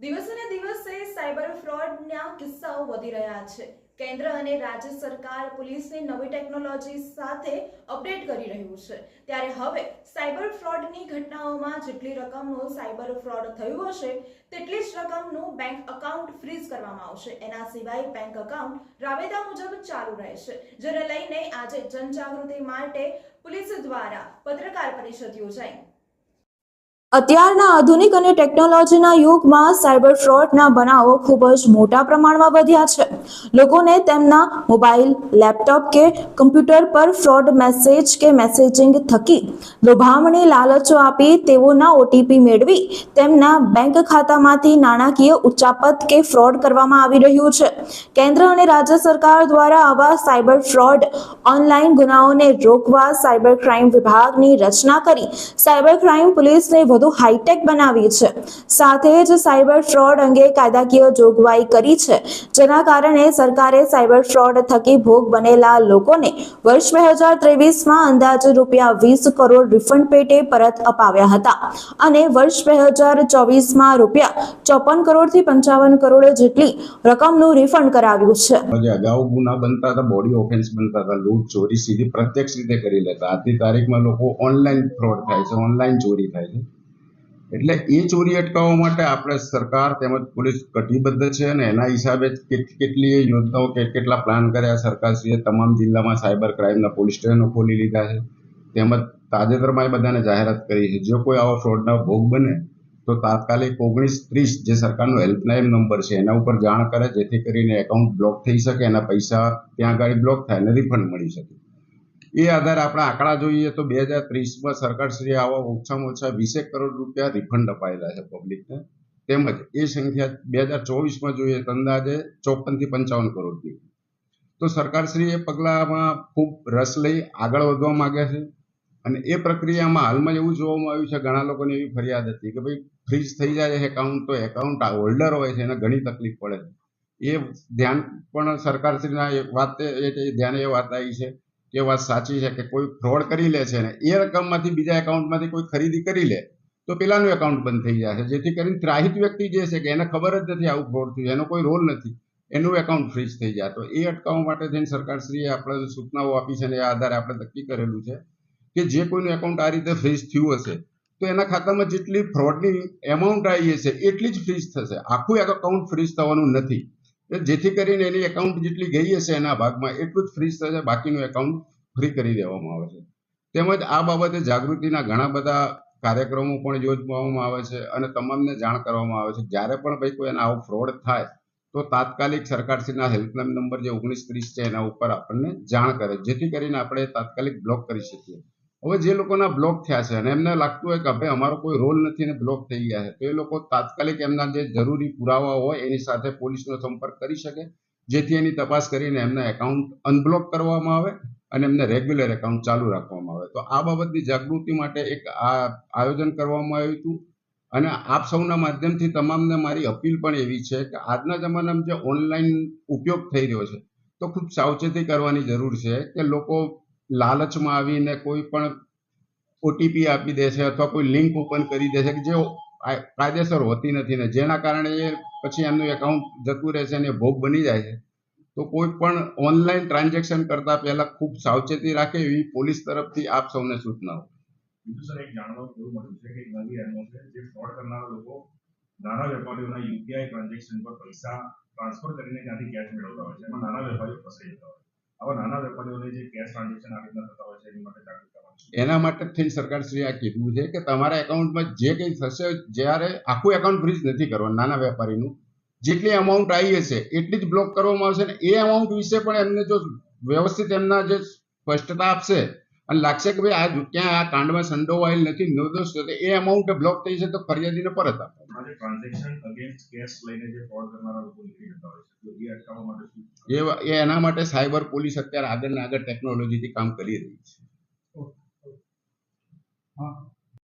દિવસે ને દિવસે સાયબર ફ્રોડના કિસ્સાઓ વધી રહ્યા છે. કેન્દ્ર અને રાજ્ય સરકાર પોલીસને નવી ટેકનોલોજી સાથે અપડેટ કરી રહ્યું છે. ત્યારે હવે સાયબર ફ્રોડની ઘટનાઓમાં જેટલી રકમનું સાયબર ફ્રોડ થયું હશે, તેટલી જ રકમનું બેંક અકાઉન્ટ ફ્રીઝ કરવામાં આવશે. એના સિવાય બેંક અકાઉન્ટ રાબેતા મુજબ ચાલુ રહેશે. જેને લઈને આજે જનજાગૃતિ માટે પોલીસ દ્વારા પત્રકાર પરિષદ યોજાઈ. અત્યારના આધુનિક અને ટેકનોલોજીના યુગમાં સાયબર ફ્રોડના બનાવો ખૂબ જ મોટા પ્રમાણમાં વધ્યા છે. લોકોને તેમના મોબાઈલ, લેપટોપ કે કમ્પ્યુટર પર ફ્રોડ મેસેજ કે મેસેજિંગ થકી લોભામણી લાલચો આપી તેઓના ઓટીપી મેળવી તેમના બેંક ખાતામાંથી નાણાકીય ઉચ્ચાપત કે ફ્રોડ કરવામાં આવી રહ્યું છે. કેન્દ્ર અને રાજ્ય સરકાર દ્વારા આવા સાયબર ફ્રોડ ઓનલાઈન ગુનાઓને રોકવા સાયબર ક્રાઇમ વિભાગની રચના કરી સાયબર ક્રાઇમ પોલીસને વધુ હાઈટેક બનાવી છે. સાથે જ સાયબર ફ્રોડ અંગે કાયદાકીય જોગવાઈ કરી છે. જેના કારણે સરકારે સાયબર ફ્રોડ થકી ભોગ બનેલા લોકોને વર્ષ બે હજાર ત્રેવીસમાં અંદાજે રૂપિયા વીસ કરોડ રિફંડ પેટે પરત અપાવ્યા હતા. અને વર્ષ બે હજાર ચોવીસમાં રૂપિયા ચોપન કરોડથી પંચાવન કરોડ જેટલી રકમનું રિફંડ કરાવ્યું છે. અગાઉ ગુના બનતા હતા, બોડી ઓફેન્સ બનતા હતા, લૂંટ, ચોરી સીધી પ્રત્યક્ષ રીતે કરી લેતા. આજની તારીખમાં લોકો ઓનલાઈન ફ્રોડ થાય છે ઓનલાઈન ચોરી થાય છે. એટલે એ ચોરી અટકાવવા માટે આપણે સરકાર તેમજ પોલીસ કટિબદ્ધ છે અને એના હિસાબે કેટલી યોજનાઓ કે કેટલા પ્લાન કર્યા સરકારશ્રીએ તમામ જિલ્લામાં સાયબર ક્રાઇમના પોલીસ સ્ટેશનો ખોલી લીધા છે. તેમજ તાજેતરમાં એ બધાને જાહેરાત કરી છે. જો કોઈ આવો ફ્રોડનો ભોગ બને, તો તાત્કાલિક ઓગણીસ ત્રીસ જે સરકારનો હેલ્પલાઇન નંબર છે, એના ઉપર જાણ કરે, જેથી કરીને એકાઉન્ટ બ્લોક થઈ શકે, એના પૈસા ત્યાં આગળ બ્લોક થાય અને રિફંડ મળી શકે. એ આધારે આપણા આંકડા જોઈએ તો બે હજાર ત્રીસમાં સરકારશ્રીએ આવા ઓછામાં ઓછા વીસેક કરોડ રૂપિયા રિફંડ અપાયેલા છે પબ્લિકને તેમજ એ સંખ્યા બે હજાર ચોવીસમાં જોઈએ તો અંદાજે ચોપનથી પંચાવન કરોડની તો સરકારશ્રી એ પગલામાં ખૂબ રસ લઈ આગળ વધવા માગ્યા છે. અને એ પ્રક્રિયામાં હાલમાં એવું જોવામાં આવ્યું છે, ઘણા લોકોની એવી ફરિયાદ હતી કે ભાઈ ફ્રીઝ થઈ જાય એકાઉન્ટ તો એકાઉન્ટ હોલ્ડર હોય છે, એને ઘણી તકલીફ પડે છે. એ ધ્યાન પણ સરકારશ્રીના વાત એ ધ્યાને એ વાત આવી છે. કે વાત સાચી છે કે કોઈ ફ્રોડ કરી લે છે ને, એ રકમમાંથી બીજા એકાઉન્ટમાંથી કોઈ ખરીદી કરી લે, તો પેલાનું એકાઉન્ટ બંધ થઈ છે. જેથી કરીને ત્રાહિત વ્યક્તિ જે છે કે એને ખબર જ નથી આવું ફ્રોડ થયું, એનો કોઈ રોલ નથી, એનું એકાઉન્ટ ફ્રીઝ થઈ જાય. તો એ અટકાવવા માટે થઈને સરકારશ્રીએ આપણે સૂચનાઓ આપી છે અને એ આધારે આપણે નક્કી કરેલું છે કે જે કોઈનું એકાઉન્ટ આ રીતે ફ્રીઝ થયું હશે, તો એના ખાતામાં જેટલી ફ્રોડની એમાઉન્ટ આવી હશે, એટલી જ ફ્રીઝ થશે. આખું એકાઉન્ટ ફ્રીઝ થવાનું નથી. જેથી કરીને એની એકાઉન્ટ જેટલી ગઈ હશે એના ભાગમાં એટલું જ ફ્રી થશે, બાકીનું એકાઉન્ટ ફ્રી કરી દેવામાં આવે છે. તેમજ આ બાબતે જાગૃતિના ઘણા બધા કાર્યક્રમો પણ યોજવામાં આવે છે અને તમામને જાણ કરવામાં આવે છે. જ્યારે પણ ભાઈ કોઈ એના આવો ફ્રોડ થાય, તો તાત્કાલિક સરકારશ્રીના હેલ્પલાઇન નંબર જે ઓગણીસ ત્રીસ છે એના ઉપર આપણને જાણ કરે, જેથી કરીને આપણે તાત્કાલિક બ્લોક કરી શકીએ. હવે જે લોકોના બ્લોક થયા છે અને એમને લાગતું હોય કે ભાઈ અમારો કોઈ રોલ નથી અને બ્લોક થઈ ગયા છે, તો એ લોકો તાત્કાલિક એમના જે જરૂરી પુરાવા હોય એની સાથે પોલીસનો સંપર્ક કરી શકે, જેથી એની તપાસ કરીને એમના એકાઉન્ટ અનબ્લોક કરવામાં આવે અને એમને રેગ્યુલર એકાઉન્ટ ચાલુ રાખવામાં આવે. તો આ બાબતની જાગૃતિ માટે એક આ આયોજન કરવામાં આવ્યું હતું અને આપ સૌના માધ્યમથી તમામને મારી અપીલ પણ એવી છે કે આજના જમાનામાં જે ઓનલાઈન ઉપયોગ થઈ રહ્યો છે, તો ખૂબ સાવચેતી કરવાની જરૂર છે કે લોકો લાલચમાં આવીને કોઈ પણ ઓટીપી આપી દે છે અથવા કોઈ લિંક ઓપન કરી દે છે કે જે કાયદેસર હોતી નથી ને જેના કારણે એ પછી એમનું એકાઉન્ટ જતું રહે છે અને ભોગ બની જાય છે. તો કોઈ પણ ઓનલાઈન ટ્રાન્ઝેક્શન કરતા પહેલા ખૂબ સાવચેતી રાખે એવી પોલીસ તરફથી આપ સૌને સૂચનાઓ સર, એક જાણવા છે કે એક નવી લોકો નાના વેપારીઓના યુપીઆઈ ટ્રાન્ઝેક્શન પર પૈસા ટ્રાન્સફર કરીને ત્યાંથી કેશ મેળવતા હોય છે. એમાં નાના વેપારીઓ ફસાઈ જતા હોય આવા નાના વેપારીઓને જે કેશ ટ્રાન્ઝેક્શન આ રીતના થતા હોય છે, એની માટે જાગૃત એના માટે થઈ થઈને સરકારશ્રીએ આ કીધું છે કે તમારા એકાઉન્ટમાં જે કંઈ થશે, જ્યારે આખું એકાઉન્ટ ફ્રીઝ નથી કરવાનું, નાના વેપારીનું, જેટલી અમાઉન્ટ આવી હશે, એટલી જ બ્લોક કરવામાં આવશે ને એ અમાઉન્ટ વિશે પણ એમને જો વ્યવસ્થિત એમના જે સ્પષ્ટતા આપશે અને લાગશે કે ભાઈ આ ક્યાં આ કાંડમાં સંડોવાયેલ નથી નિર્દોષ છે એ અમાઉન્ટ બ્લોક થઈ છે તો ફરિયાદીને પરત આપો. આ જે ટ્રાન્ઝેક્શન લઈને જે ફ્રોડ કરનારા લોકો નીકળી જતા હોય છે તો એ અટકાવવા માટે શું એ એ એના માટે સાયબર પોલીસ અત્યારે આગળ ને આગળ ટેકનોલોજીથી કામ કરી રહી છે. હા.